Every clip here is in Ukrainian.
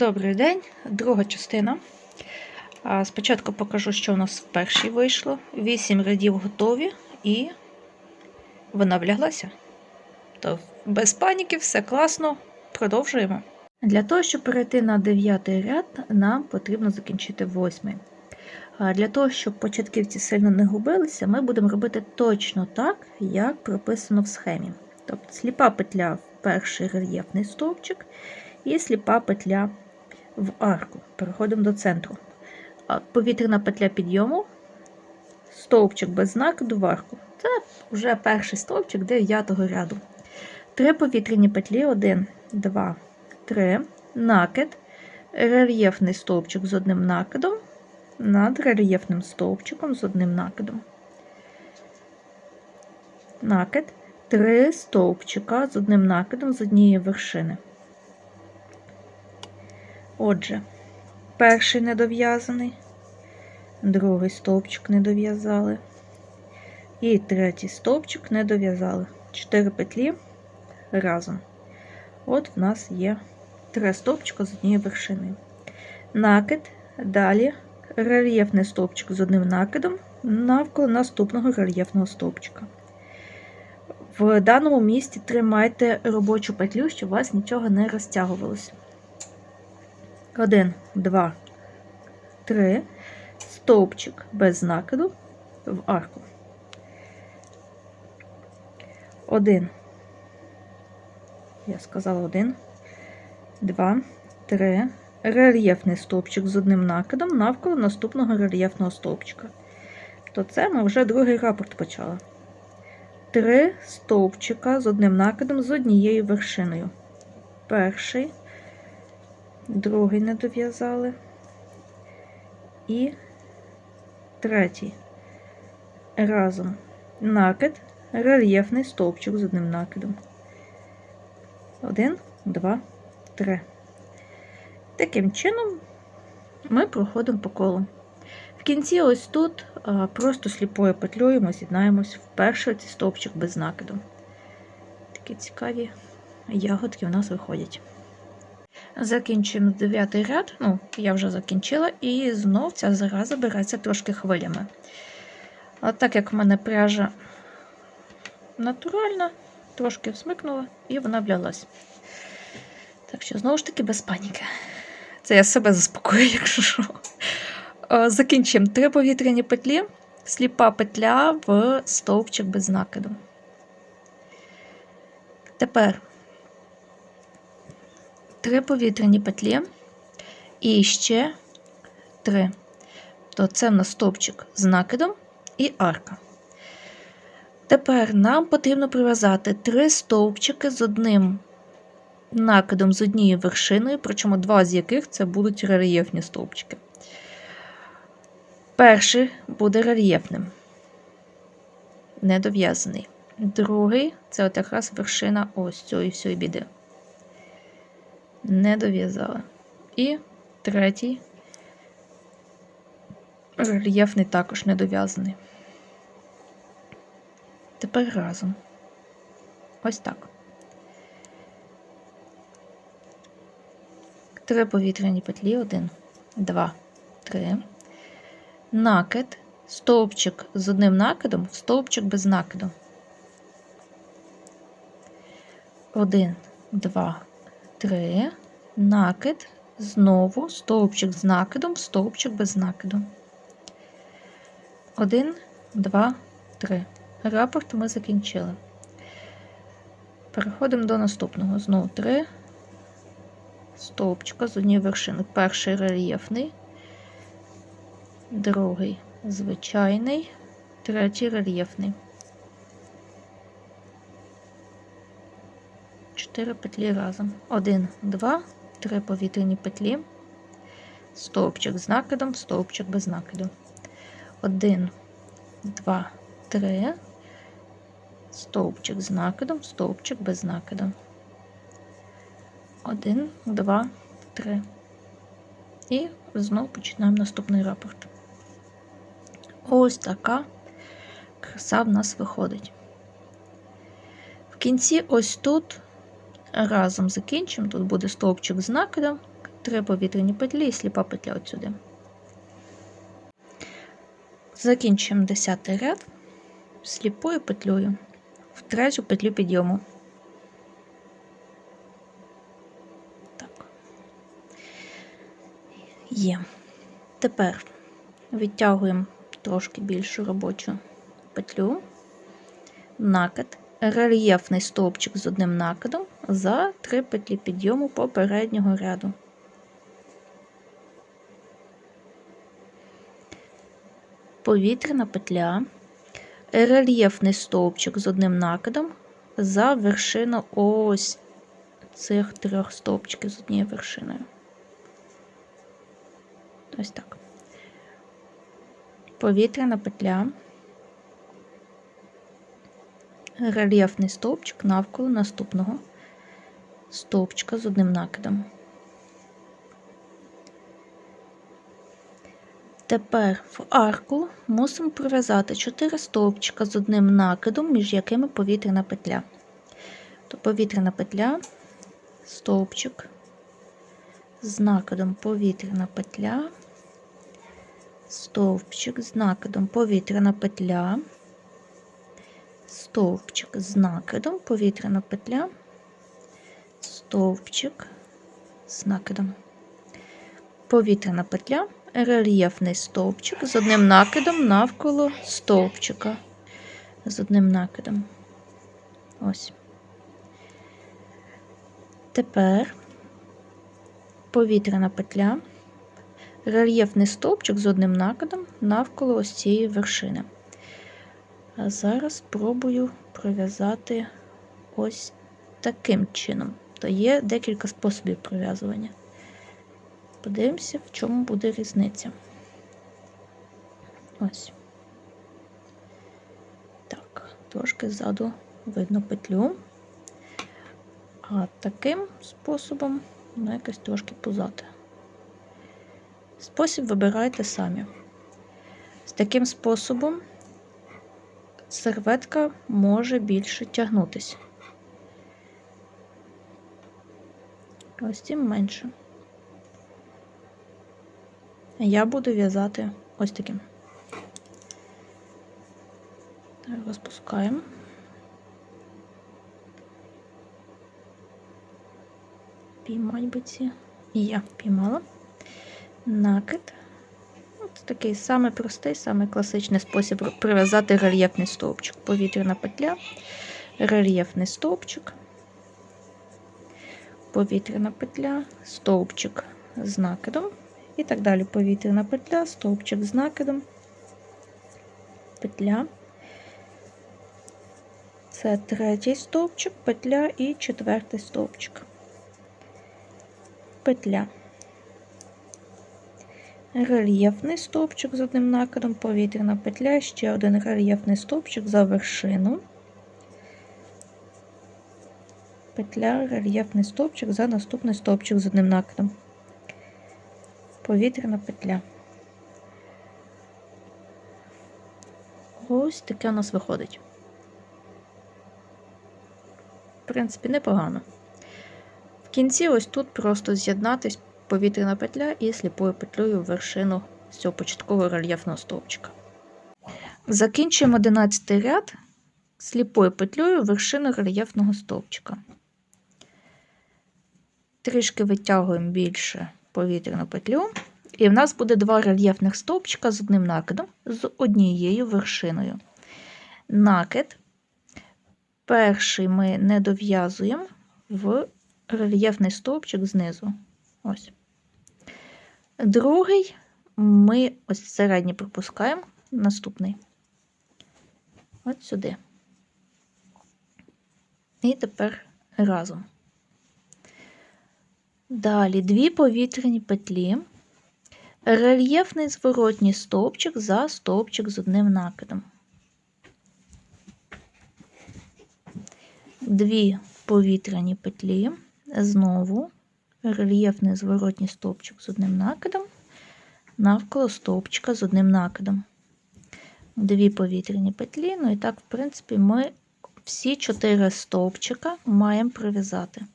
Добрий день, друга частина. Спочатку покажу, що у нас в першій вийшло. Вісім рядів готові і вона вляглася. То без паніки, все класно. Продовжуємо. Для того, щоб перейти на дев'ятий ряд, нам потрібно закінчити восьмий. Для того, щоб початківці сильно не губилися, ми будемо робити точно так, як прописано в схемі. Тобто сліпа петля в перший рельєфний стовпчик і сліпа петля в арку. Переходимо до центру. Повітряна петля підйому, стовпчик без знаку в арку. Це вже перший стовпчик 9 ряду. Три повітряні петлі: 1, 2, 3, накид, рельєфний стовпчик з одним накидом, над рельєфним стовпчиком з одним накидом. Накид, три стовпчика з одним накидом з однієї вершини. Отже, перший недов'язаний, другий стовпчик не дов'язали. І третій стовпчик не дов'язали. Чотири петлі разом. От в нас є три стовпчика з однією вершиною. Накид, далі рельєфний стовпчик з одним накидом навколо наступного рельєфного стовпчика. В даному місці тримайте робочу петлю, щоб у вас нічого не розтягувалося. 1, 2, 3, стовпчик без накиду в арку. 1, я сказала 1, 2, 3, рельєфний стовпчик з одним накидом навколо наступного рельєфного стовпчика. То це ми вже другий рапорт почали. Три стовпчика з одним накидом з однією вершиною. Перший, другий не дов'язали. І третій. Разом накид, рельєфний стовпчик з одним накидом. Один, два, три. Таким чином ми проходимо по колу. В кінці, ось тут, просто сліпою петлею ми з'єднаємось в перший стовпчик без накиду. Такі цікаві ягодки у нас виходять. Закінчуємо дев'ятий ряд, ну, я вже закінчила, і знов ця зараза береться трошки хвилями. А так як в мене пряжа натуральна, трошки всмикнула і вона влялась. Так що, знову ж таки, без паніки. Це я себе заспокою, якщо що. Е, Закінчимо три повітряні петлі, сліпа петля в стовпчик без накиду. Тепер три повітряні петлі і ще три. То це в нас стовпчик з накидом і арка. Тепер нам потрібно прив'язати три стовпчики з одним накидом з однією вершиною, причому два з яких це будуть рельєфні стовпчики. Перший буде рельєфним, недов'язаний. Другий це от якраз вершина ось цієї всієї біди. Не дов'язала. І третій рельєфний також недов'язаний. Тепер разом. Ось так. Три повітряні петлі. Один, два, три. Накид, стовпчик з одним накидом, стовпчик без накиду. Один, два, три. Накид, знову стовпчик з накидом, стовпчик без накиду. Один, два, три. Рапорт ми закінчили. Переходимо до наступного. Знову три стовпчика з однієї вершини. Перший рельєфний, другий звичайний, третій рельєфний. Чотири петлі разом. Один, два, три повітряні петлі, стовпчик з накидом, стовпчик без накиду. Один, два, три, стовпчик з накидом, стовпчик без накиду. Один, два, три. І знову починаємо наступний рапорт. Ось така краса в нас виходить. В кінці, ось тут, разом закінчимо, тут буде стовпчик з накидом, три повітряні петлі і сліпа петля от сюди. Закінчуємо 10 ряд сліпою петлею в третю петлю підйому. Так. Є. Тепер відтягуємо трошки більшу робочу петлю, накид, рельєфний стовпчик з одним накидом за три петлі підйому попереднього ряду. Повітряна петля, рельєфний стовпчик з одним накидом за вершину ось цих трьох стовпчиків з однією вершиною. Ось так. Повітряна петля, рельєфний стовпчик навколо наступного стовпчика з одним накидом. Тепер в арку мусимо пров'язати 4 стовпчика з одним накидом, між якими повітряна петля. То повітряна петля, стовпчик з накидом повітряна петля, стовпчик з накидом повітряна петля, стовпчик з накидом повітряна петля, стовпчик з накидом. Повітряна петля, рельєфний стовпчик з одним накидом навколо стовпчика. З одним накидом. Ось. Тепер повітряна петля, рельєфний стовпчик з одним накидом навколо ось цієї вершини. А зараз спробую пров'язати ось таким чином. То є декілька способів пров'язування. Подивимося, в чому буде різниця. Ось. Так, трошки ззаду видно петлю. А таким способом воно якось трошки пузате. Спосіб вибирайте самі. З таким способом серветка може більше тягнутися. Ось цим менше. Я буду в'язати ось таким. Так, розпускаємо. Піймать би ці. Я піймала. Накид. От такий самий простий, самий класичний спосіб прив'язати рельєфний стовпчик. Повітряна петля, рельєфний стовпчик, повітряна петля, стовпчик з накидом. І так далі повітряна петля, стовпчик з накидом, петля. Це третій стовпчик, петля і четвертий стовпчик. Петля. Рельєфний стовпчик з одним накидом, повітряна петля, ще один рельєфний стовпчик за вершину. Петля, рельєфний стовпчик за наступний стовпчик з одним накидом повітряна петля. Ось таке у нас виходить. В принципі, непогано. В кінці ось тут просто з'єднатись повітряна петля і сліпою петлею вершину з цього початкового рельєфного стовпчика. Закінчуємо 11 ряд сліпою петлею вершину рельєфного стовпчика. Трішки витягуємо більше повітряну петлю. І в нас буде два рельєфних стовпчика з одним накидом, з однією вершиною. Накид. Перший ми не дов'язуємо в рельєфний стовпчик знизу. Ось. Другий ми ось середній пропускаємо, наступний. От сюди. І тепер разом. Далі дві повітряні петлі, рельєфний зворотній стовпчик за стовпчик з одним накидом. Дві повітряні петлі, знову рельєфний зворотній стовпчик з одним накидом, навколо стовпчика з одним накидом. Дві повітряні петлі, ну і так, в принципі, ми всі чотири стовпчика маємо прив'язати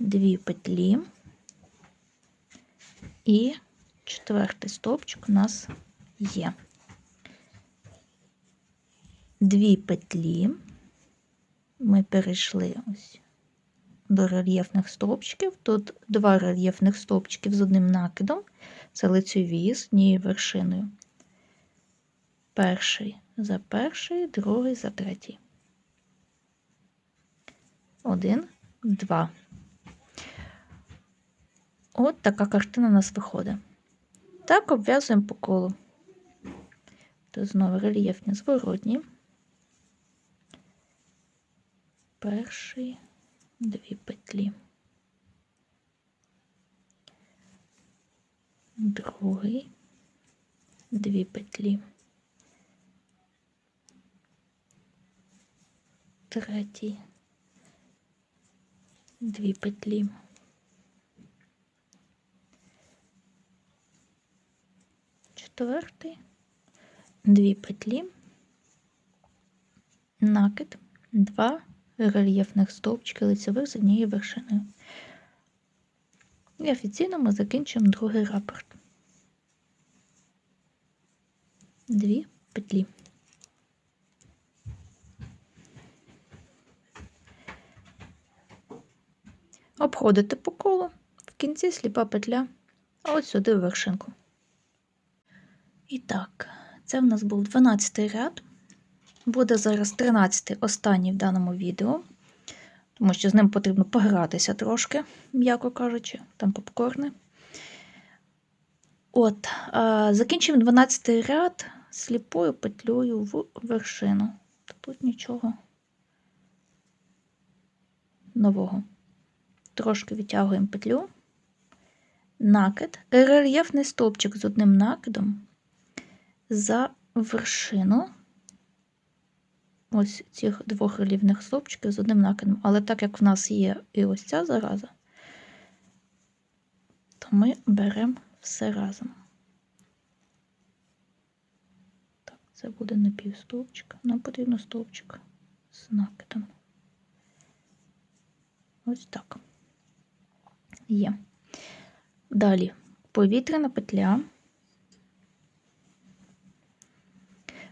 дві петлі, І четвертий стовпчик у нас є. Дві петлі. Ми перейшли ось до рельєфних стовпчиків. Тут два рельєфних стовпчиків з одним накидом. Це лицеві з однією вершиною. Перший за перший, другий за третій. Один, два. От така картина у нас виходить. Так обв'язуємо по колу. То знову рельєфні зворотні. Перший, дві петлі. Другий, дві петлі. Третій, дві петлі. Четвертий, дві петлі, накид, два рельєфних стовпчики лицевих з однією вершиною. І офіційно ми закінчуємо другий рапорт. Дві петлі. Обходите по колу, в кінці сліпа петля, а от сюди вершинку. І так, це в нас був 12 ряд. Буде зараз 13 останній в даному відео, тому що з ним потрібно погратися трошки, м'яко кажучи, там попкорни. От, закінчимо 12 ряд сліпою петлею в вершину. Тут нічого нового. Трошки відтягуємо петлю, накид, рельєфний стовпчик з одним накидом за вершину ось цих двох рельєфних стовпчиків з одним накидом. Але так як в нас є і ось ця зараза, то ми беремо все разом. Так, це буде не півстовпчика, нам потрібно стовпчик з накидом. Ось так. Є. Далі повітряна петля.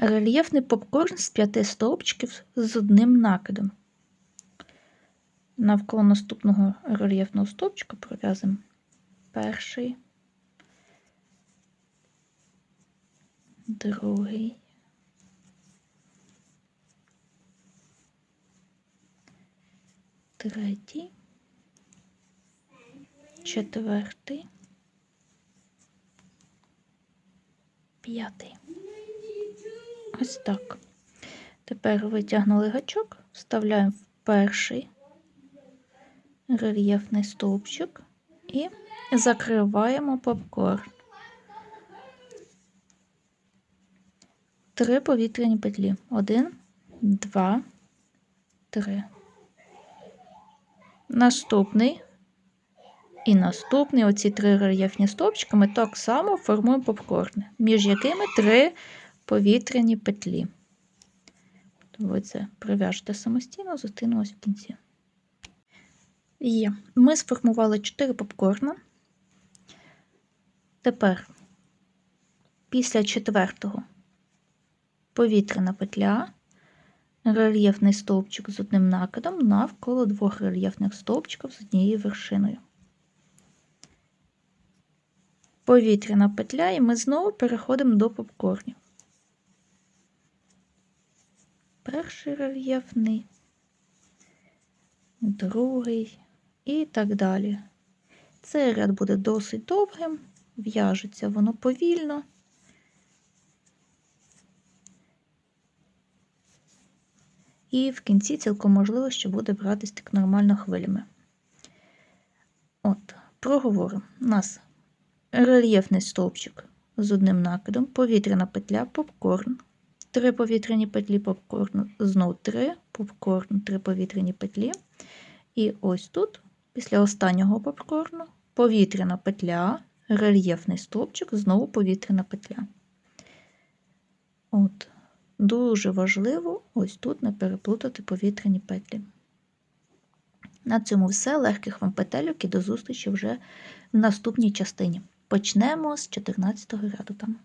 Рельєфний попкорн з п'яти стовпчиків з одним накидом. Навколо наступного рельєфного стовпчика пров'язуємо перший, другий, третій, четвертий, п'ятий. Ось так. Тепер витягнули гачок, вставляємо в перший рельєфний стовпчик і закриваємо попкорн. Три повітряні петлі. Один, два, три. Наступний і наступний оці три рельєфні стовпчики ми так само формуємо попкорни, між якими три повітряні петлі. Ви це прив'яжете самостійно, зустріну в кінці. Є. Ми сформували 4 попкорна. Тепер, після четвертого, повітряна петля, рельєфний стовпчик з одним накидом навколо двох рельєфних стовпчиків з однією вершиною. Повітряна петля, і ми знову переходимо до попкорнів. Перший рельєфний, другий і так далі. Цей ряд буде досить довгим, в'яжеться воно повільно. І в кінці цілком можливо, що буде братись так нормально хвилями. От, проговоримо. У нас рельєфний стовпчик з одним накидом, повітряна петля, попкорн, Три повітряні петлі попкорну, знов три, попкорн, три повітряні петлі. І ось тут, після останнього попкорну, повітряна петля, рельєфний стовпчик, знову повітряна петля. От, Дуже важливо ось тут не переплутати повітряні петлі. На цьому все. Легких вам петельок і до зустрічі вже в наступній частині. Почнемо з 14 ряду там.